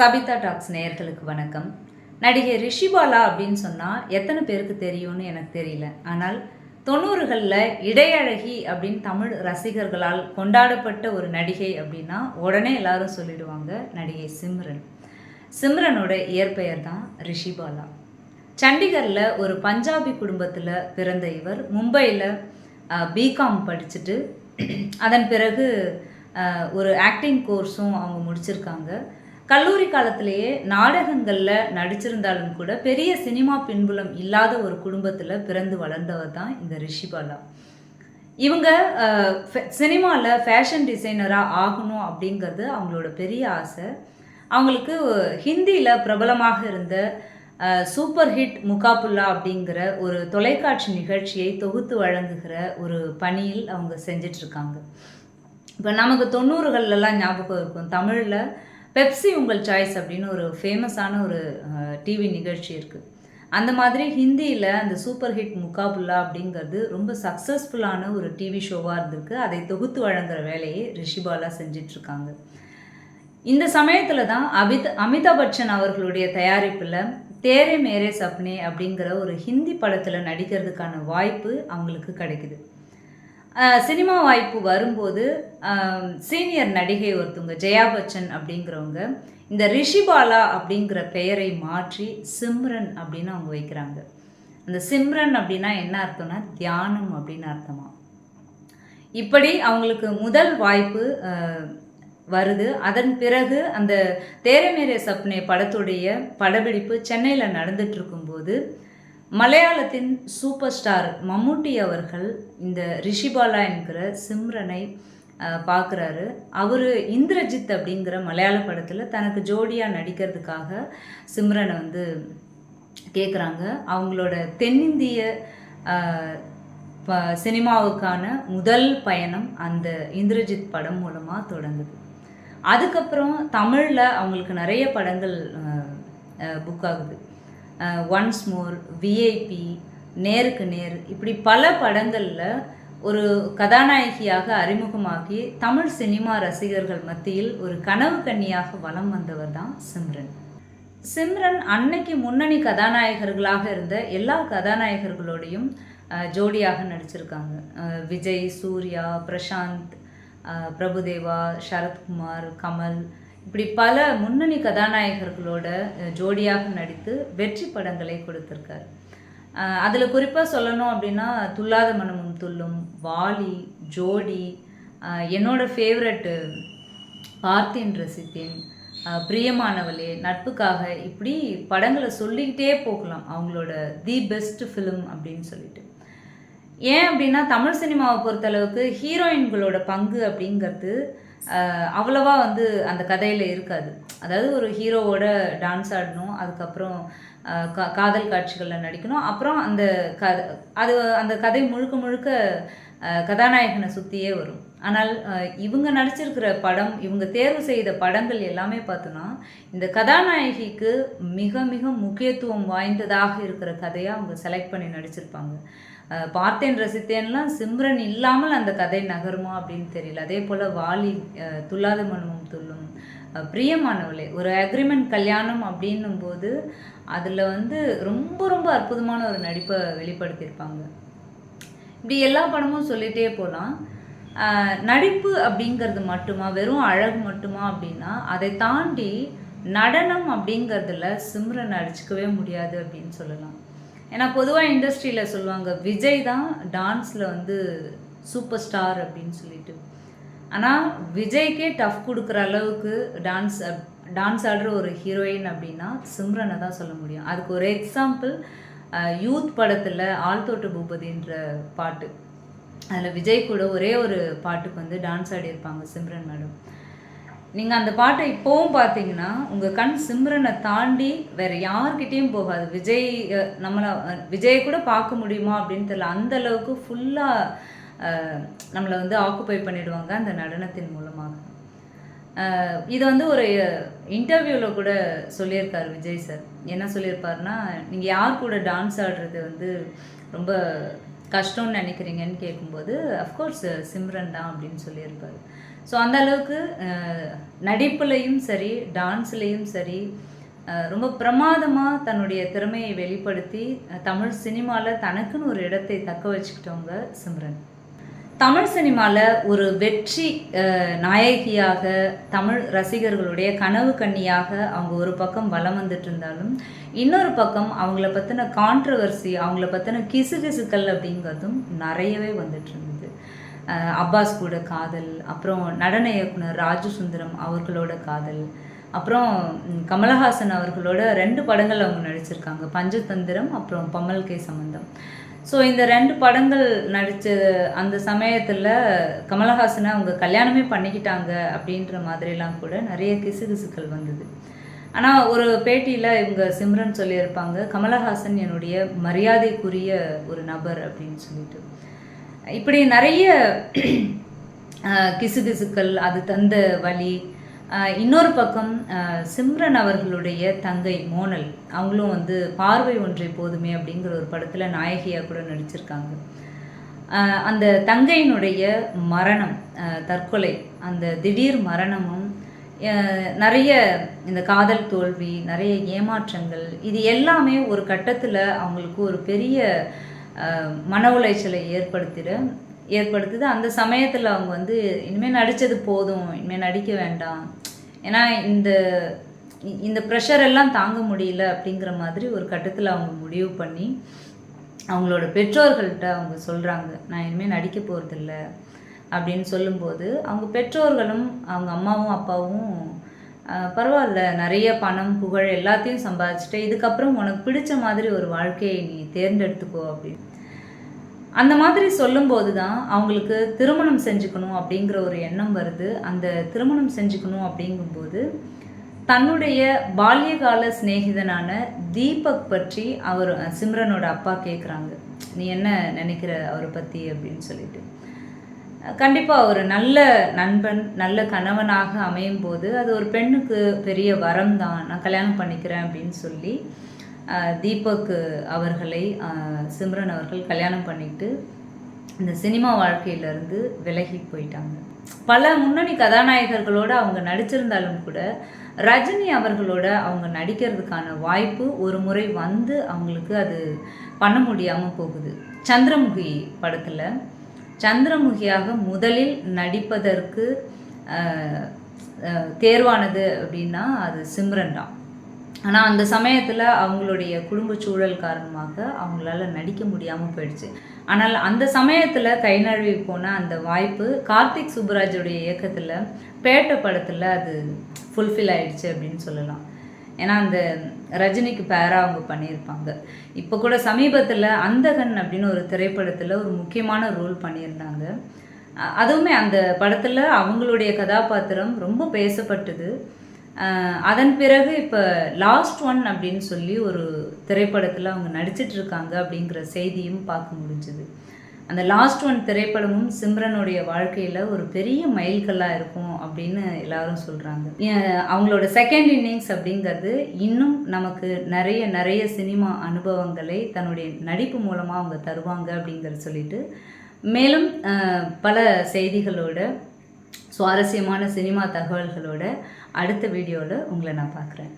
Sabitha tax நேயர்களுக்கு வணக்கம். நடிகை ரிஷிபாலா அப்படின்னு சொன்னால் எத்தனை பேருக்கு தெரியும்னு எனக்கு தெரியல. ஆனால் தொண்ணூறுகளில் இடையழகி அப்படின்னு தமிழ் ரசிகர்களால் கொண்டாடப்பட்ட ஒரு நடிகை அப்படின்னா உடனே எல்லாரும் சொல்லிடுவாங்க நடிகை சிம்ரன். சிம்ரனோட இயற்பெயர் தான் ரிஷிபாலா. சண்டிகரில் ஒரு பஞ்சாபி குடும்பத்தில் பிறந்த இவர். மும்பையில் பிகாம் படிச்சுட்டு அதன் பிறகு ஒரு ஆக்டிங் கோர்ஸும் அவங்க முடிச்சிருக்காங்க. கல்லூரி காலத்திலேயே நாடகங்களில் நடிச்சிருந்தாலும் கூட பெரிய சினிமா பின்புலம் இல்லாத ஒரு குடும்பத்தில் பிறந்து வளர்ந்தவர் தான் இந்த ரிஷிபாலா இவங்க சினிமாவில் ஃபேஷன் டிசைனராக ஆகணும் அப்படிங்கிறது அவங்களோட பெரிய ஆசை. அவங்களுக்கு ஹிந்தியில் பிரபலமாக இருந்த சூப்பர் ஹிட் முகாபுல்லா அப்படிங்கிற ஒரு தொலைக்காட்சி நிகழ்ச்சியை தொகுத்து வழங்குகிற ஒரு பணியில் அவங்க செஞ்சிட்ருக்காங்க. இப்போ நமக்கு தொண்ணூறுகள்லாம் ஞாபகம் இருக்கும். தமிழில் பெப்சி உங்கள் சாய்ஸ் அப்படின்னு ஒரு ஃபேமஸான ஒரு டிவி நிகழ்ச்சி இருக்குது அந்த மாதிரி ஹிந்தியில் அந்த சூப்பர் ஹிட் முகாபுல்லா அப்படிங்கிறது ரொம்ப சக்ஸஸ்ஃபுல்லான ஒரு டிவி ஷோவாக இருந்திருக்கு. அதை தொகுத்து வழங்குற வேலையை ரிஷிபாலா செஞ்சிட்ருக்காங்க இந்த சமயத்தில் தான் அமித அமிதாப் பச்சன் அவர்களுடைய தயாரிப்பில் தேரே மேரே சப்னே அப்படிங்கிற ஒரு ஹிந்தி படத்தில் நடிக்கிறதுக்கான வாய்ப்பு அவங்களுக்கு கிடைக்குது. சினிமா வாய்ப்பு வரும்போது சீனியர் நடிகை ஒருத்தவங்க ஜெயா பச்சன் அப்படிங்கிறவங்க இந்த ரிஷிபாலா அப்படிங்கிற பெயரை மாற்றி சிம்ரன் அப்படின்னு அவங்க வைக்கிறாங்க. அந்த சிம்ரன் அப்படின்னா என்ன அர்த்தம்னா தியானம் அப்படின்னு அர்த்தமா? இப்படி அவங்களுக்கு முதல் வாய்ப்பு வருது. அதன் பிறகு அந்த தேரமேரே சப்னே படத்துடைய படப்பிடிப்பு சென்னையில் நடந்துட்டு இருக்கும்போது மலையாளத்தின் சூப்பர் ஸ்டார் மம்முட்டி அவர்கள் இந்த ரிஷிபாலா என்கிற சிம்ரனை பார்க்குறாரு. அவர் இந்திரஜித் அப்படிங்கிற மலையாள படத்தில் தனக்கு ஜோடியாக நடிக்கிறதுக்காக சிம்ரனை வந்து கேட்குறாங்க அவங்களோட தென்னிந்திய ப- சினிமாவுக்கான முதல் பயணம் அந்த இந்திரஜித் படம் மூலமாக தொடங்குது. அதுக்கப்புறம் தமிழில் அவங்களுக்கு நிறைய படங்கள் புக் ஆகுது. ஒன்ஸ் மோர் விஐபி நேருக்கு நேர் இப்படி பல படங்களில் ஒரு கதாநாயகியாக அறிமுகமாகி தமிழ் சினிமா ரசிகர்கள் மத்தியில் ஒரு கனவு கன்னியாக வலம் வந்தவர் தான் சிம்ரன். சிம்ரன் அன்னைக்கு முன்னணி கதாநாயகர்களாக இருந்த எல்லா கதாநாயகர்களோடையும் ஜோடியாக நடிச்சிருக்காங்க. விஜய் சூர்யா பிரசாந்த் பிரபுதேவா சரத்குமார் கமல் இப்படி பல முன்னணி கதாநாயகர்களோட ஜோடியாக நடித்து வெற்றி படங்களை கொடுத்துருக்காரு. அதில் குறிப்பாக சொல்லணும் அப்படின்னா துல்லாத மனமும் துல்லும் வாலி ஜோடி என்னோட ஃபேவரட்டு பார்த்தின் ரசித்தேன் பிரியமானவளே நட்புக்காக இப்படி படங்களை சொல்லிக்கிட்டே போகலாம். அவங்களோட தி பெஸ்ட் ஃபிலிம் அப்படின்னு சொல்லிட்டு. ஏன் அப்படின்னா தமிழ் சினிமாவை பொறுத்தளவுக்கு ஹீரோயின்களோட பங்கு அப்படிங்கிறது அவ்வளவா வந்து அந்த கதையில் இருக்காது. அதாவது ஒரு ஹீரோவோட டான்ஸ் ஆடணும் அதுக்கப்புறம் கா- காதல் காட்சிகளில் நடிக்கணும். அப்புறம் அந்த க அது அந்த கதை முழுக்க முழுக்க கதாநாயகனை சுற்றியே வரும். ஆனால் இவங்க நடிச்சிருக்கிற படம் இவங்க தேர்வு செய்த படங்கள் எல்லாமே பார்த்தோன்னா இந்த கதாநாயகிக்கு மிக மிக முக்கியத்துவம் வாய்ந்ததாக இருக்கிற கதையாக அவங்க செலக்ட் பண்ணி நடிச்சிருப்பாங்க. பார்த்தேன் ரசித்தேன்லாம் சிம்ரன் இல்லாமல் அந்த கதை நகருமா அப்படின்னு தெரியல. அதே போல் வாலி துல்லாத மனமும் துள்ளும் பிரியமானவளே ஒரு அக்ரிமெண்ட் கல்யாணம் அப்படின்னும் போது அதில் வந்து ரொம்ப ரொம்ப அற்புதமான ஒரு நடிப்பை வெளிப்படுத்தியிருப்பாங்க. இப்படி எல்லா படமும் சொல்லிகிட்டே போகலாம் நடிப்பு அப்படிங்கிறது மட்டுமா? வெறும் அழகு மட்டுமா அப்படின்னா அதை தாண்டி நடனம் அப்படிங்கிறதுல சிம்ரன் அடிச்சுக்கவே முடியாது அப்படின்னு சொல்லலாம். ஏன்னா பொதுவாக இண்டஸ்ட்ரியில் சொல்லுவாங்க விஜய் தான் டான்ஸில் வந்து சூப்பர் ஸ்டார் அப்படின்னு சொல்லிட்டு. ஆனால் விஜய்க்கே டஃப் கொடுக்குற அளவுக்கு டான்ஸ் டான்ஸ் ஆடுற ஒரு ஹீரோயின் அப்படின்னா சிம்ரனை தான் சொல்ல முடியும். அதுக்கு ஒரு எக்ஸாம்பிள் யூத் படத்தில் ஆழ்தோட்ட பூபதின்ற பாட்டு. அதில் விஜய் கூட ஒரே ஒரு பாட்டுக்கு வந்து டான்ஸ் ஆடியிருப்பாங்க சிம்ரன் மேடம். நீங்கள் அந்த பாட்டை இப்போவும் பார்த்தீங்கன்னா உங்கள் கண் சிம்ரனை தாண்டி வேற யாருக்கிட்டேயும் போகாது. விஜய் நம்மளை விஜய் விஜயை கூட பார்க்க முடியுமா அப்படின்னு தெரியல. அந்த அளவுக்கு ஃபுல்லாக நம்மளை வந்து ஆக்குப்பை பண்ணிடுவாங்க அந்த நடனத்தின் மூலமாக. இது வந்து ஒரு இன்டர்வியூவில் கூட சொல்லியிருக்காரு விஜய் சார். என்ன சொல்லியிருப்பாருன்னா நீங்கள் யார் கூட டான்ஸ் ஆடுறது வந்து ரொம்ப கஷ்டம்னு நினைக்கிறீங்கன்னு கேட்கும்போது அஃப்கோர்ஸ் சிம்ரன் தான் அப்படின்னு சொல்லியிருப்பார். ஸோ அந்த அளவுக்கு நடிப்புலையும் சரி டான்ஸ்லேயும் சரி ரொம்ப பிரமாதமாக தன்னுடைய திறமையை வெளிப்படுத்தி தமிழ் சினிமாவில் தனக்குன்னு ஒரு இடத்தை தக்க வச்சுக்கிட்டவங்க சிம்ரன். தமிழ் சினிமாவில் ஒரு வெற்றி நாயகியாக தமிழ் ரசிகர்களுடைய கனவு கண்ணியாக அவங்க ஒரு பக்கம் வலம் வந்துட்டு இருந்தாலும் இன்னொரு பக்கம் அவங்கள பற்றின கான்ட்ரவர்சி அவங்கள பற்றின கிசுகிசுக்கள் அப்படிங்கிறதும் நிறையவே வந்துட்டு இருந்தது அப்பாஸ் கூட காதல் அப்புறம் நடன இயக்குனர் ராஜு சுந்தரம் அவர்களோட காதல் அப்புறம் கமலஹாசன் அவர்களோட ரெண்டு படங்கள் அவங்க நடிச்சிருக்காங்க. பஞ்சதந்திரம் அப்புறம் பம்மல் கே சம்பந்தம். ஸோ இந்த ரெண்டு படங்கள் நடித்த அந்த சமயத்தில் கமலஹாசனை அவங்க கல்யாணமே பண்ணிக்கிட்டாங்க அப்படின்ற மாதிரிலாம் கூட நிறைய கிசுகிசுக்கள் வந்தது. ஆனால் ஒரு பேட்டியில் இவங்க சிம்ரன் சொல்லியிருப்பாங்க கமலஹாசன் என்னுடைய மரியாதைக்குரிய ஒரு நபர் அப்படின்னு சொல்லிட்டு. இப்படி நிறைய கிசுகிசுக்கள் அது தந்த வழி இன்னொரு பக்கம் சிம்ரன் அவர்களுடைய தங்கை மோனல் அவங்களும் வந்து பார்வை ஒன்றை போதுமே அப்படிங்கிற ஒரு படத்தில் நாயகியாக கூட நடிச்சிருக்காங்க. அந்த தங்கையினுடைய மரணம் தற்கொலை அந்த திடீர் மரணமும் நிறைய இந்த காதல் தோல்வி நிறைய ஏமாற்றங்கள் இது எல்லாமே ஒரு கட்டத்தில் அவங்களுக்கு ஒரு பெரிய மன உளைச்சலை ஏற்படுத்திட ஏற்படுத்துது. அந்த சமயத்தில் அவங்க வந்து இனிமேல் நடித்தது போதும் இனிமேல் நடிக்க வேண்டாம். ஏன்னா இந்த இந்த ப்ரெஷர் எல்லாம் தாங்க முடியல அப்படிங்கிற மாதிரி ஒரு கட்டத்தில் அவங்க முடிவு பண்ணி அவங்களோட பெற்றோர்கள்ட்ட அவங்க சொல்கிறாங்க நான் இனிமேல் நடிக்க போகிறதில்ல அப்படின்னு சொல்லும்போது அவங்க பெற்றோர்களும் அவங்க அம்மாவும் அப்பாவும் பரவாயில்ல நிறைய பணம் புகழ் எல்லாத்தையும் சம்பாதிச்சுட்டு இதுக்கப்புறம் உனக்கு பிடிச்ச மாதிரி ஒரு வாழ்க்கையை நீ தேர்ந்தெடுத்துக்கோ அப்படின்னு. அந்த மாதிரி சொல்லும்போது தான் அவங்களுக்கு திருமணம் செஞ்சுக்கணும் அப்படிங்கிற ஒரு எண்ணம் வருது. அந்த திருமணம் செஞ்சுக்கணும் அப்படிங்கும்போது தன்னுடைய பால்யகால சிநேகிதனான தீபக் பற்றி அவர் சிம்ரனோட அப்பா கேட்குறாங்க நீ என்ன நினைக்கிற அவரை பற்றி அப்படின்னு சொல்லிட்டு. கண்டிப்பாக ஒரு நல்ல நண்பன் நல்ல கணவனாக அமையும் போது அது ஒரு பெண்ணுக்கு பெரிய வரம் தான். நான் கல்யாணம் பண்ணிக்கிறேன் அப்படின்னு சொல்லி தீபக் அவர்களை சிம்ரன் அவர்கள் கல்யாணம் பண்ணிட்டு இந்த சினிமா வாழ்க்கையிலேருந்து விலகி போயிட்டாங்க. பல முன்னணி கதாநாயகர்களோடு அவங்க நடிச்சிருந்தாலும் கூட ரஜினி அவர்களோட அவங்க நடிக்கிறதுக்கான வாய்ப்பு ஒரு முறை வந்து அவங்களுக்கு அது பண்ண முடியாமல் போகுது. சந்திரமுகி படத்தில் சந்திரமுகியாக முதலில் நடிப்பதற்கு தேர்வானது அப்படின்னா அது சிம்ரன் தான். ஆனால் அந்த சமயத்தில் அவங்களுடைய குடும்ப சூழல் காரணமாக அவங்களால நடிக்க முடியாமல் போயிடுச்சு. ஆனால் அந்த சமயத்தில் கை நழுவி போன அந்த வாய்ப்பு கார்த்திக் சுப்புராஜுடைய இயக்கத்தில் பேட்ட படத்தில் அது ஃபுல்ஃபில் ஆயிடுச்சு அப்படின்னு சொல்லலாம். ஏன்னா அந்த ரஜினிக்கு பேராக அவங்க பண்ணியிருப்பாங்க. இப்போ கூட சமீபத்தில் அந்தகன் அப்படின்னு ஒரு திரைப்படத்தில் ஒரு முக்கியமான ரோல் பண்ணியிருந்தாங்க. அதுவுமே அந்த படத்தில் அவங்களுடைய கதாபாத்திரம் ரொம்ப பேசப்பட்டது. அதன் பிறகு இப்போ லாஸ்ட் ஒன் அப்படின்னு சொல்லி ஒரு திரைப்படத்தில் அவங்க நடிச்சிட்ருக்காங்க அப்படிங்கிற செய்தியும் பார்க்க முடிஞ்சுது. அந்த லாஸ்ட் ஒன் திரைப்படமும் சிம்ரனுடைய வாழ்க்கையில் ஒரு பெரிய மைல்கல்லாக இருக்கும் அப்படின்னு எல்லாரும் சொல்கிறாங்க அவங்களோட செகண்ட் இன்னிங்ஸ் அப்படிங்கிறது இன்னும் நமக்கு நிறைய நிறைய சினிமா அனுபவங்களை தன்னுடைய நடிப்பு மூலமாக அவங்க தருவாங்க அப்படிங்கிறத சொல்லிட்டு மேலும் பல செய்திகளோட சுவாரஸ்யமான சினிமா தகவல்களோட அடுத்த வீடியோவில் உங்களை நான் பார்க்குறேன்.